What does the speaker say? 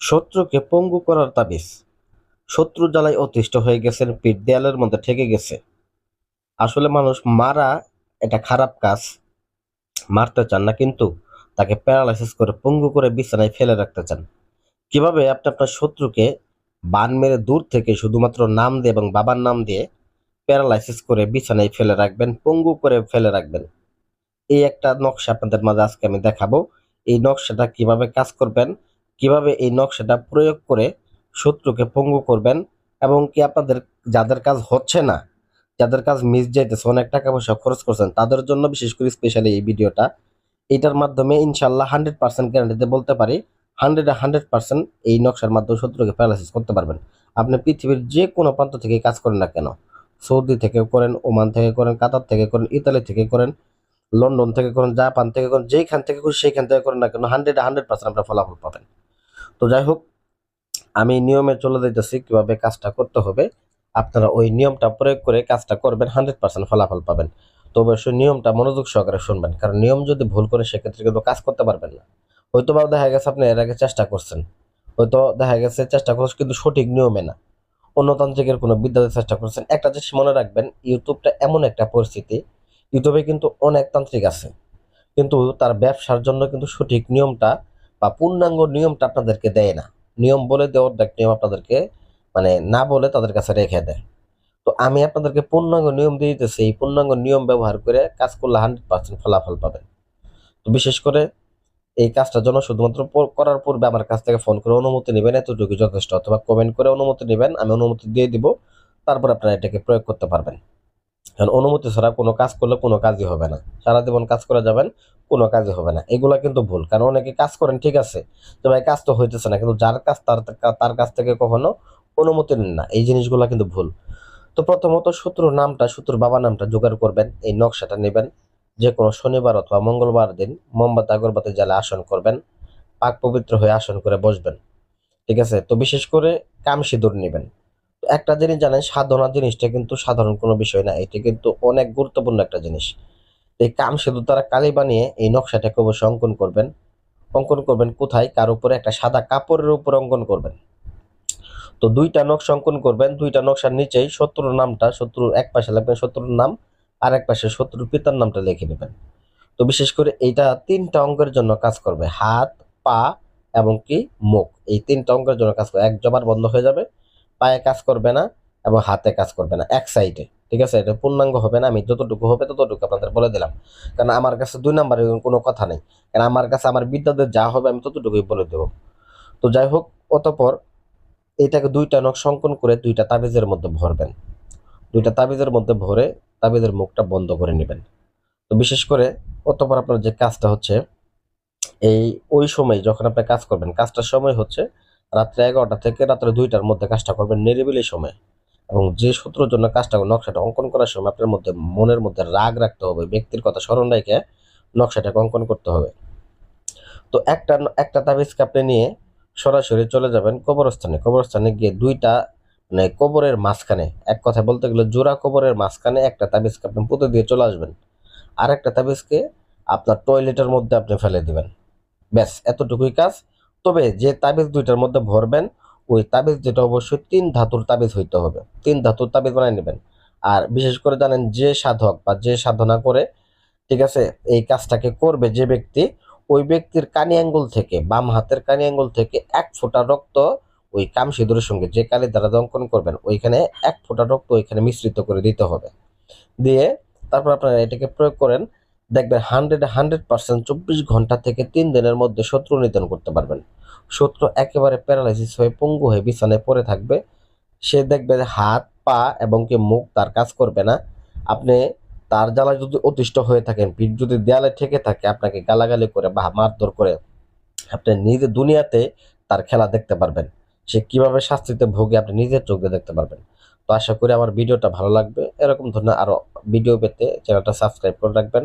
শত্রুকে পঙ্গু করার তাবিজ। শত্রু জ্বালায় অতিষ্ঠ হয়ে গেছেন পিঠ দেয়ালের মধ্যে ঠেকে গেছে। আসলে মানুষ মারা এটা খারাপ কাজ। মারতে চান না, কিন্তু তাকে প্যারালাইসিস করে পঙ্গু করে বিছানায় ফেলে রাখতে চান। কীভাবে আপনি আপনার শত্রুকে বান মেরে দূর থেকে শুধুমাত্র নাম দিয়ে এবং বাবার নাম দিয়ে প্যারালাইসিস করে বিছানায় ফেলে রাখবেন, পঙ্গু করে ফেলে রাখবেন? এই একটা নকশা আপনাদের মাঝে আজকে আমি দেখাবো। এই নকশাটা কীভাবে কাজ করবেন কীভাবে এই নকশাটা প্রয়োগ করে শত্রুকে পঙ্গু করবেন এবং কি আপনাদের যাদের কাজ হচ্ছে না, যাদের কাজ মিস যাইতেছে, অনেক টাকা পয়সা খরচ করছেন, তাদের জন্য বিশেষ করে স্পেশালি এই ভিডিওটা। এটার মাধ্যমে ইনশাল্লাহ হান্ড্রেড পার্সেন্ট গ্যারান্টিতে বলতে পারি, হান্ড্রেড হান্ড্রেড পার্সেন্ট এই নকশার মাধ্যমে শত্রুকে প্যারালাইসিস করতে পারবেন। আপনি পৃথিবীর যে কোনো প্রান্ত থেকে কাজ করেন না কেন, সৌদি থেকে করেন, ওমান থেকে করেন, কাতার থেকে করেন, ইতালি থেকে করেন, লন্ডন থেকে করেন, জাপান থেকে করেন যেখান থেকে করেন, সেইখান থেকে করেন না কেন, হান্ড্রেড হান্ড্রেড পার্সেন্ট আপনার ফলাফল পাবেন। তো যাই হোক, আমি নিয়মে চলে যাইতেছি, কীভাবে কাজটা করতে হবে। আপনারা ওই নিয়মটা প্রয়োগ করে কাজটা করবেন, হান্ড্রেড পার্সেন্ট ফলাফল পাবেন। তো অবশ্যই নিয়মটা মনোযোগ সহকারে শুনবেন, কারণ নিয়ম যদি ভুল করে সেক্ষেত্রে কিন্তু কাজ করতে পারবেন না। হয়তো বা দেখা গেছে আপনি এর আগে চেষ্টা করছেন। হয়তো দেখা গেছে চেষ্টা করছেন কিন্তু সঠিক নিয়মে না। অন্যতান্ত্রিকের কোনো বিদ্যাতে চেষ্টা করছেন। একটা জিনিস মনে রাখবেন, ইউটিউবটা এমন একটা পরিস্থিতি, ইউটিউবে কিন্তু অনেক তান্ত্রিক আছে। কিন্তু তার ব্যবসার জন্য কিন্তু সঠিক নিয়মটা বা পূর্ণাঙ্গ নিয়মটা আপনাদেরকে দেয় না। নিয়ম বলে দেওয়ার দেখ, নিয়ম আপনাদেরকে মানে না বলে তাদের কাছে রেখে দেয়। তো আমি আপনাদেরকে পূর্ণাঙ্গ নিয়ম দিয়ে দিতেছি, এই পূর্ণাঙ্গ নিয়ম ব্যবহার করে কাজ করলে হান্ড্রেড পার্সেন্ট ফলাফল পাবেন। তো বিশেষ করে এই কাজটার জন্য শুধুমাত্র করার পূর্বে আমার কাছ থেকে ফোন করে অনুমতি নেবেন, এতটুকু যথেষ্ট। অথবা কমেন্ট করে অনুমতি নেবেন, আমি অনুমতি দিয়ে দিব, তারপর আপনারা এটাকে প্রয়োগ করতে পারবেন। কারণ অনুমতি ছাড়া কোনো কাজ করলে কোনো কাজই হবে না। সারা জীবন কাজ করে যাবেন, কোনো কাজই হবে না। এগুলো কিন্তু ভুল, কারণ অনেকে কাজ করেন, ঠিক আছে। তো ভাই, কাজ তো হইতেছে না, কিন্তু যার কাজ তার তার কাছ থেকে কখনো অনুমতি নেন না। এই জিনিসগুলো কিন্তু ভুল। তো প্রথমত শত্রুর নামটা, শত্রুর বাবার নামটা জোগাড় করবেন, এই নকশাটা নেবেন। যে কোনো শনিবার অথবা মঙ্গলবার দিন মোমবাতি, আগরবাতি জ্বালে আসন করবেন, পাক পবিত্র হয়ে আসন করে বসবেন, ঠিক আছে। তো বিশেষ করে কাম সিঁদুর নেবেন। একটা জিনিস জানেন সাধনা জিনিসটা কিন্তু সাধারণ কোনো বিষয় না। এটি কিন্তু অনেক গুরুত্বপূর্ণ একটা জিনিস। এই কাম সেতু তারা কালি বানিয়ে এই নকশাটাকে অবশ্যই অঙ্কন করবেন। অঙ্কন করবেন কোথায়? কার উপরে? একটা সাদা কাপড়ের উপর অঙ্কন করবেন। তো দুইটা নকশা অঙ্কন করবেন। দুইটা নকশার নিচেই শত্রুর নামটা, শত্রুর এক পাশে লিখবেন শত্রুর নাম, আর এক পাশে শত্রুর পিতার নামটা লিখে নেবেন। তো বিশেষ করে এইটা তিনটা অঙ্কের জন্য কাজ করবে। হাত, পা এবং কি? মুখ। এই তিনটা অঙ্কের জন্য কাজ করবে। এক জবার বন্ধ হয়ে যাবে। পায়ে কাজ করবে না এবং হাতে কাজ করবে না, এক সাইডে ঠিক আছে? এটা পূর্ণাঙ্গ হবে না, আমি যতটুকু হবে ততটুকু আপনাদের বলে দিলাম। কারণ আমার কাছে দুই নাম্বারের কোনো কথা নেই। কারণ আমার কাছে আমার বিদ্যাদের যা হবে আমি ততটুকুই বলে দেবো। তো যাই হোক, অতপর এটাকে দুইটা নখ সংকন করে দুইটা তাবিজের মধ্যে ভরবেন। দুইটা তাবিজের মধ্যে ভরে তাবিজের মুখটা বন্ধ করে নেবেন। তো বিশেষ করে অতপর আপনার যে কাজটা হচ্ছে, এই ওই সময় যখন আপনি কাজ করবেন, কাজটার সময় হচ্ছে রাত্রে এগারোটা থেকে রাত্রে দুইটার মধ্যে কাজটা করবেন নিরিবিলি সময়। এবং যে সূত্রের জন্য কাজটা নকশাটা অঙ্কন করার সময় আপনার মধ্যে মনের মধ্যে রাগ রাখতে হবে, ব্যক্তির কথা স্মরণ রেখে নকশাটাকে অঙ্কন করতে হবে। তো একটা একটা তাবিজকে আপনি নিয়ে সরাসরি চলে যাবেন কবরস্থানে। কবরস্থানে গিয়ে দুইটা মানে কবরের মাঝখানে, এক কথা বলতে গেলে জোড়া কবরের মাঝখানে একটা তাবিজকে আপনি পুঁতে দিয়ে চলে আসবেন। আর একটা তাবিজকে আপনার টয়লেটের মধ্যে আপনি ফেলে দিবেন। ব্যাস, এতটুকুই কাজ। তবে যে তাবিজ দুইটার মধ্যে ভরবেন, ওই তাবিজ যেটা অবশ্যই তিন ধাতুর তাবিজ হইতে হবে। তিন ধাতুর তাবিজ বানিয়ে নেবেন। আর বিশেষ করে জানেন যে সাধক বা যে সাধনা করে, ঠিক আছে, এই কাজটাকে করবে যে ব্যক্তি, ওই ব্যক্তির কানি আঙ্গুল থেকে, বাম হাতের কানি আঙ্গুল থেকে এক ফোঁটা রক্ত ওই কাম সিঁদুরের সঙ্গে যে কালি দ্বারা অঙ্কন করবেন, ওইখানে এক ফোঁটা রক্ত ওইখানে মিশ্রিত করে দিতে হবে। দিয়ে তারপর আপনারা এটাকে প্রয়োগ করেন দেখবেন হান্ড্রেড হান্ড্রেড পার্সেন্ট চব্বিশ ঘণ্টা থেকে তিন দিনের মধ্যে শত্রু নিধন করতে পারবেন। শত্রু একেবারে প্যারালাইসিস হয়ে পঙ্গু হয়ে বিছানায় পড়ে থাকবে। সে দেখবে হাত, পা এবং কি মুখ তার কাজ করবে না। আপনি তার জ্বালায় যদি অতিষ্ঠ হয়ে থাকেন, পিঠ যদি দেয়ালে ঠেকে থাকে, আপনাকে গালাগালি করে বা মারধর করে আপনি নিজে দুনিয়াতে তার খেলা দেখতে পারবেন। সে কীভাবে শাস্তিতে ভোগে আপনি নিজের চোখ দিয়ে দেখতে পারবেন। তো আশা করি আমার ভিডিওটা ভালো লাগবে। এরকম ধরনের আরও ভিডিও পেতে চ্যানেলটা সাবস্ক্রাইব করে রাখবেন।